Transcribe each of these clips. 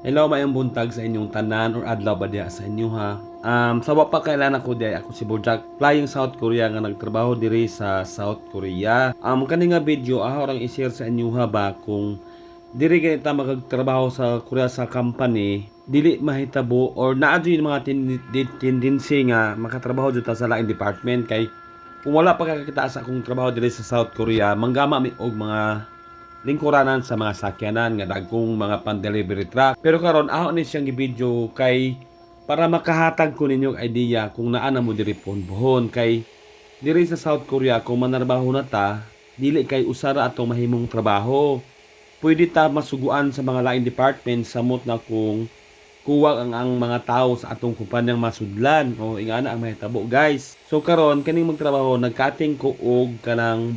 Hello, mayong buntag sa inyong tanan or adlaw ba diya sa inyo ha. Um, sa wa pa kailan ako diya ako si Bojack flying South Korea nga nagtrabaho diri sa South Korea. Um kani nga video ako rang i-share sa inyo ha ba kung diri kay ta magtrabaho sa Korea sa company dili mahitabo or naa yung mga ten- ten- tendency nga makatrabaho jud ta sa laing department kay kung wala pa kakita sa akong trabaho diri sa South Korea manggama mi og mga lingkuranan sa mga sakyanan nga dagkong mga pan-delivery truck. Pero karon ako ni siyang gibidyo kay para makahatag ko ninyo idea kung naa na mo diri buhon kay diri sa South Korea kung manarbaho na ta dili kay usara atong mahimong trabaho. Pwede ta masuguan sa mga lain department samot na kung kuwag ang, ang mga tao sa atong kumpanyang masudlan o ingana ang mahitabo guys so karon kaning magtrabaho nagkating ko og kanang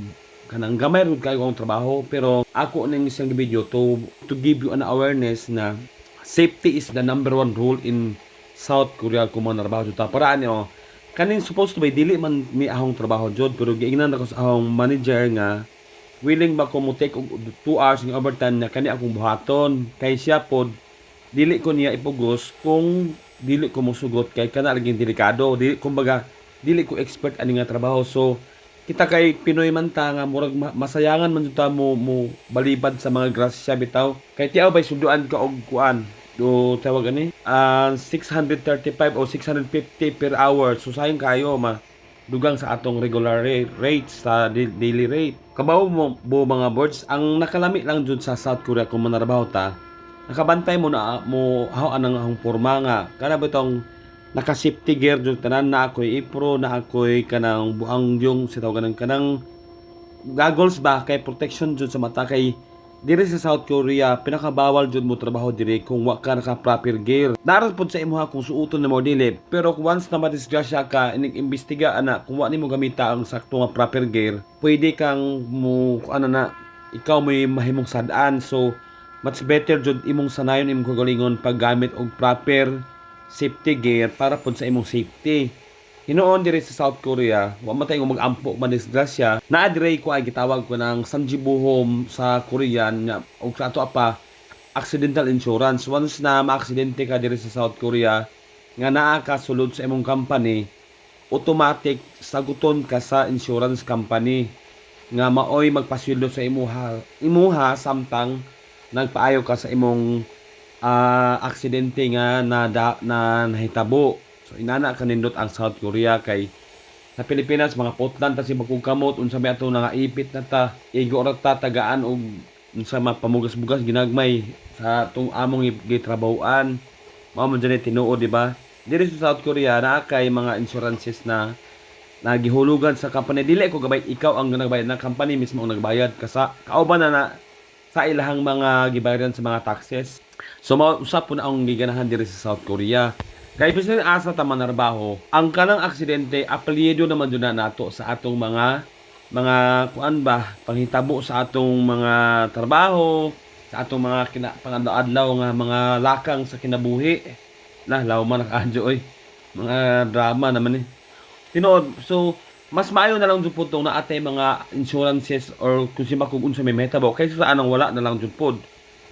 kanang gamay rud kayo ang trabaho pero ako ning isang video to to give you an awareness na safety is the number one rule in South Korea kung mga trabaho ta para ano kaning supposed to be dili man mi ahong trabaho jud pero giingnan ako sa ahong manager nga willing ba ko mo take 2 hours ng overtime na kani akong buhaton. Kay siya pod dili ko niya ipugos kung dili ko mosugot kay kana laging delikado. Dili kumbaga dili ko expert ani nga trabaho. So kita kay Pinoy man ta nga murag ma- masayangan man ta mo mo balibad sa mga grasya bitaw. Kay tiaw bay suduan ka og kuan. Do tawag ani? Ah 635 o 650 per hour. So sayang kayo ma. Dugang sa atong regular rate, rate sa daily rate. Kabaw mo bo mga boards ang nakalami lang jud sa South Korea kung manarbaho ta nakabantay mo na mo anang ang porma nga. Kana ba itong naka safety gear jud tanan na ako'y ipro na ako'y kanang buang yung sitaw kanang kanang goggles ba kay protection jud sa mata. Kay diri sa South Korea pinakabawal jud mo trabaho diri kung wa ka naka proper gear. Naras pod sa imuha kung suoton na mo dili. Pero once na madisgrasya ka inig imbestiga ana kung wa nimo gamita ang sakto nga proper gear pwede kang mo ano na ikaw may mahimong sadaan. So much better jud imong sanayon imong kagalingon paggamit og proper safety gear para pod sa imong safety. Hinoon diri sa South Korea, wa man tayo mag-ampo man disgrasya. Naa diri ko ay gitawag ko ng Sanjibuhom sa Korean nga og sa ato pa accidental insurance. Once na maaksidente ka diri sa South Korea nga naa ka sulod sa imong company, automatic saguton ka sa insurance company nga maoy magpasweldo sa imuha imuha samtang nagpaayo ka sa imong ah, aksidente nga na, da, na nahitabo. So inana kanindot ang South Korea kay sa Pilipinas mga potlan ta si magkukamot unsa may ato nangaipit na ta? Igo ra ta tagaan og unsa mapamugas-bugas ginagmay sa atong among gi- gitrabahoan. Mao man dyan tinuod di ba? Diri sa South Korea naa kay mga insurances na nagihulugan sa company. Dili ko gabay ikaw ang nagbayad ng company mismo ang nagbayad kasa kauban na na sa ilahang mga gibayaran sa mga taxes. So mausap po na ang giganahan diri sa South Korea. Kay kasi asa ta manarbaho ang kanang aksidente apelyido naman dun na nato sa atong mga mga kuan ba panghitabo sa atong mga trabaho sa atong mga kina, pangadlaw nga mga lakang sa kinabuhi. Na law man nakaadyo oy. Mga drama naman eh. Tinood, so mas maayo na lang jud pod tong naatay mga insurances or kung si kung unsa may metabo kaysa sa anang wala na lang jud pod.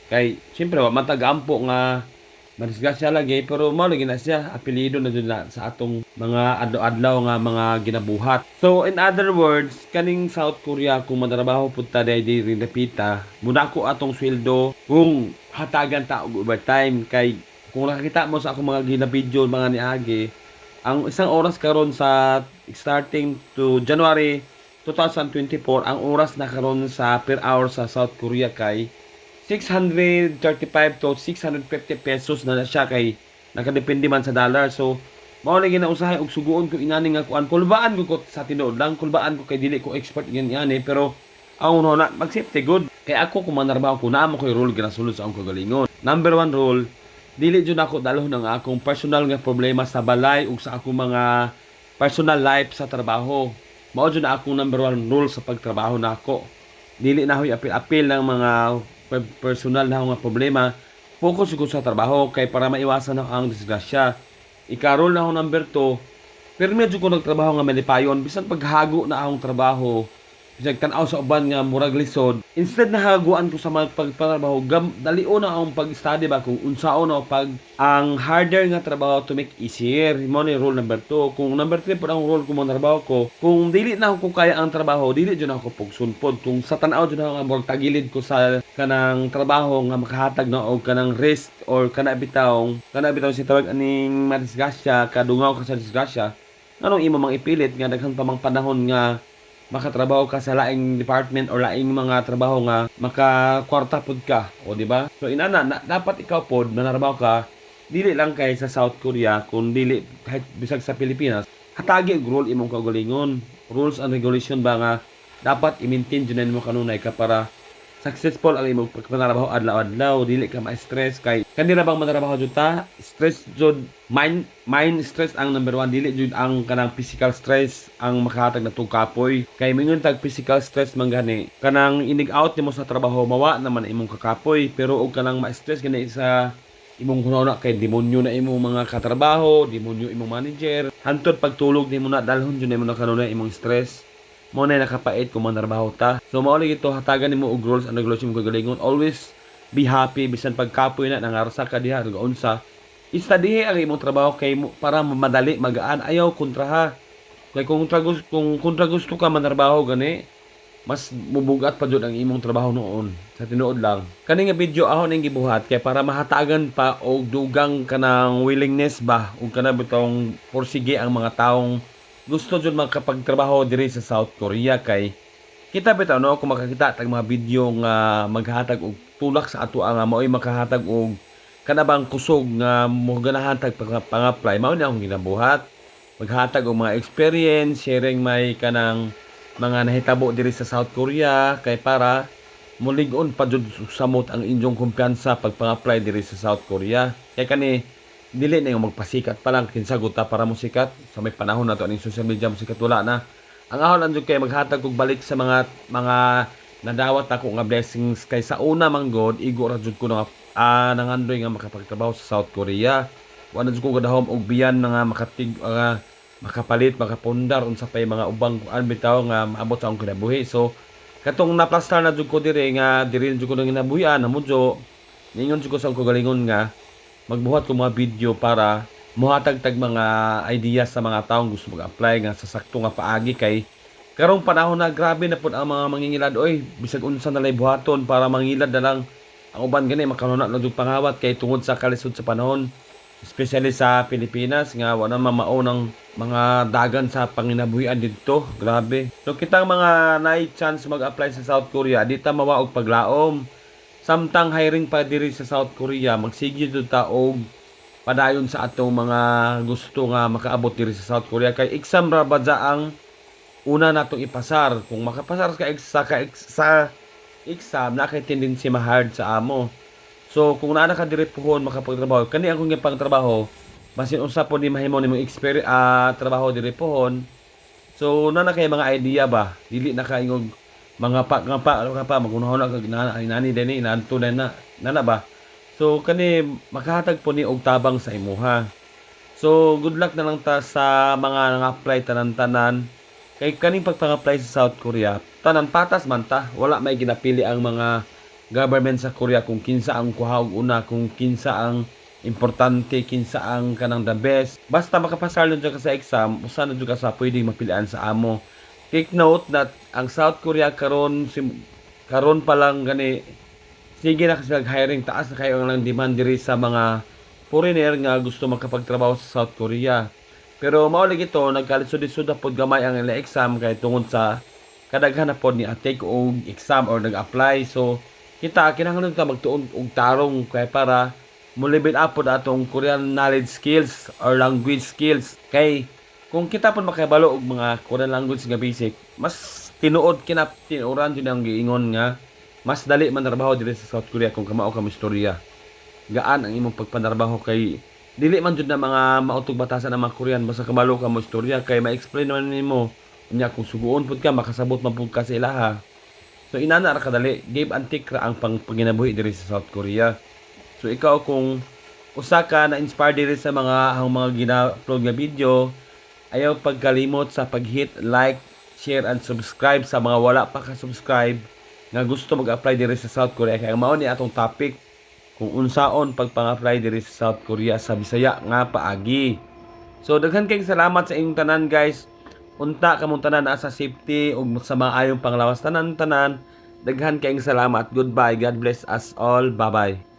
Kay siyempre wa matagampo nga madisgrasya lagi pero mao lagi na siya apelyido na jud na sa atong mga adlaw-adlaw nga mga ginabuhat. So in other words, kaning South Korea kung matrabaho pud ta dai diri napita, muna ko atong sweldo kung hatagan ta og overtime kay kung nakakita mo sa akong mga ginabidyo mga niagi, ang isang oras karon sa starting to January 2024 ang oras na karon sa per hour sa South Korea kay 635 to 650 pesos na, na siya kay nakadepende man sa dollar. So mao na ginausahay og suguon ko inani nga kuan. Kulbaan ko ko sa tinuod lang kulbaan ko kay dili ko expert yan yani pero ang uno na mag safety good. Kay ako kung manarbaho ko naa mo koy rule ginasulod sa akong kagalingon. Number one rule dili jud ako dalo ng akong personal nga problema sa balay ug sa akong mga personal life sa trabaho. Mao jud na akong number one rule sa pagtrabaho nako. Dili na hoy apil-apil ng mga pe- personal na nga problema. Focus ko sa trabaho kay para maiwasan na ang disgrasya. Ikarol na ako number 2. Pero medyo ko nagtrabaho nga malipayon bisan paghago na akong trabaho tan-aw sa uban nga murag lisod. Instead na haguan ko sa mga pagpatrabaho gam dalion na akong pag-study ba kung unsaon na pag ang harder nga trabaho to make easier. Mo ni rule number 2 kung number 3 po ang rule ko mo trabaho ko kung dili na ako kaya ang trabaho dili jud ako pagsunpod. Kung sa tan-aw jud nga murag tagilid ko sa kanang trabaho nga makahatag na og kanang rest or kana bitaw kana bitaw si tawag aning madisgrasya kadungaw ka sa disgrasya anong imo mang ipilit nga daghang pa mang panahon nga makatrabaho ka sa laing department or laing mga trabaho nga makakwarta pod ka o di ba? So inana na, dapat ikaw pod manarbaho ka dili lang kay sa South Korea kung dili kahit bisag sa Pilipinas hatagi og rule imong kaugalingon rules and regulation ba nga dapat i-maintain jud mo kanunay ka para successful ang imong pagpanarabaho adlaw-adlaw dili ka ma-stress kay kanira bang manarabaho jud ta? Stress jud mind mind stress ang number one. Dili jud ang kanang physical stress ang makahatag na kapoy. Kay mingon tag physical stress man gani kanang inig out nimo sa trabaho mawa naman imong kakapoy. Pero og kanang ma-stress gani sa imong hunahuna kay demonyo na imong mga katrabaho demonyo imong manager. Hantod pagtulog nimo na dalhon jud nimo na kanunay imong stress mo na nakapait kung manarbaho ta. So mao ito hatagan nimo og rules and regulation mo kagalingon. Always be happy bisan pagkapoy na nangarsa ka diha ug unsa. Istadihi ang imong trabaho kay mo para madali magaan ayaw kontraha. Kay kung kontra gusto kung kontra gusto ka manarbaho gani mas mubugat pa jud ang imong trabaho noon sa tinuod lang kani nga video ahon ning gibuhat kay para mahatagan pa og dugang kanang willingness ba ug kana bitong porsige ang mga taong gusto jud makapagtrabaho diri sa South Korea kay kita bitaw no? Kung makakita tag mga video nga maghatag og tulak sa ato nga mao'y makahatag og kanabang kusog nga mo ganahan tag pang- pang-apply mao ni akong ginabuhat. Maghatag og mga experience sharing may kanang mga nahitabo diri sa South Korea kay para mulig-on pa jud samot ang inyong kumpiyansa pag pang-apply diri sa South Korea. Kay kani dili na yung magpasikat pa lang kinsagot ta para mo sikat. Sa may panahon na to aning social media mo sikat wala na. Ang ahon anjud kay maghatag og balik sa mga mga nadawat ako nga blessings. Kay sa una man god igo ra ko nga ah, nangandoy nga makapagtrabaho sa South Korea. Wala jud ko gadahom og biyan na nga makatig nga makapalit makapundar unsa pay mga ubang kuan bitaw nga maabot sa akong kinabuhi. So katong naplastar na jud ko dire nga diri jud ko nang ginabuhian namudyo. Ningon jud ko sa akong kagalingon nga magbuhat ko mga video para muhatag-tag mga ideas sa mga taong gusto mag-apply nga sa sakto nga paagi kay karong panahon na grabe na pud ang mga mangingilad. Oy bisag unsa na lay buhaton para mangilad na lang. Ang uban gani makanuna na jud pangawat kay tungod sa kalisod sa panahon especially sa Pilipinas nga wala man mao ng mga dagan sa panginabuhian dito grabe. So kitang mga naay chance mag-apply sa South Korea di ta mawa og paglaom samtang hiring pa diri sa South Korea magsige jud ta og padayon sa atong mga gusto nga makaabot diri sa South Korea. Kay exam ra ba ang una natong ipasar. Kung makapasar ka sa ka sa exam na kay tendency ma-hard sa amo. So kung naa ka diri puhon makapagtrabaho kani ang kung pang trabaho basin unsa po ni mahimo nimong experience ah, trabaho diri puhon. So na na kay mga idea ba? Dili na kaingog mga pa nga pa ano ka pa magunahon na kag nana ay nani dinhi nanto na na nana ba? So kani makahatag po ni og tabang sa imuha. So good luck na lang ta sa mga nang-apply tanan-tanan. Kay kaning pagpang-apply sa South Korea tanan patas man ta. Wala may ginapili ang mga government sa Korea kung kinsa ang kuha una kung kinsa ang importante kinsa ang kanang the best. Basta makapasar lang ka sa exam usa na ka sa pwedeng mapilian sa amo Take note that ang South Korea karon sim, karon pa lang gani sige na kasi hiring taas na kayo ang demand diri sa mga foreigner nga gusto makapagtrabaho sa South Korea. Pero mao lagi ito nagkalisod-lisod na pod gamay ang ila exam kay tungod sa kadaghan na pod ni take og exam or nag-apply. So kita kinahanglan ka magtuon og tarong kay para mo level up pod atong Korean knowledge skills or language skills kay kung kita pon makabalo og mga Korean language nga basic, mas tinuod kinap tinuran jud ang giingon nga mas dali man trabaho diri sa South Korea kung kamao ka istorya. Gaan ang imong pagpanarbaho kay dili man jud na mga mautog batasan ng mga Korean basta kabalo ka mo istorya kay ma-explain naman nimo unya kung suguon pud ka makasabot man pud ka sa ilaha. So inana ra kadali, give and take ra ang pang paginabuhi diri sa South Korea. So ikaw kung usa ka na inspire diri sa mga ang mga gina-upload nga video, ayaw pagkalimot sa pag-hit like, share and subscribe sa mga wala pa ka-subscribe nga gusto mag-apply diri sa South Korea kay mao ni atong topic kung unsaon pagpang-apply diri sa South Korea sa Bisaya nga paagi. So daghan kayong salamat sa inyong tanan guys. Unta kamong tanan naa sa safety ug sa maayong panglawas tanan tanan. Daghan kayong salamat. Goodbye. God bless us all. Bye-bye.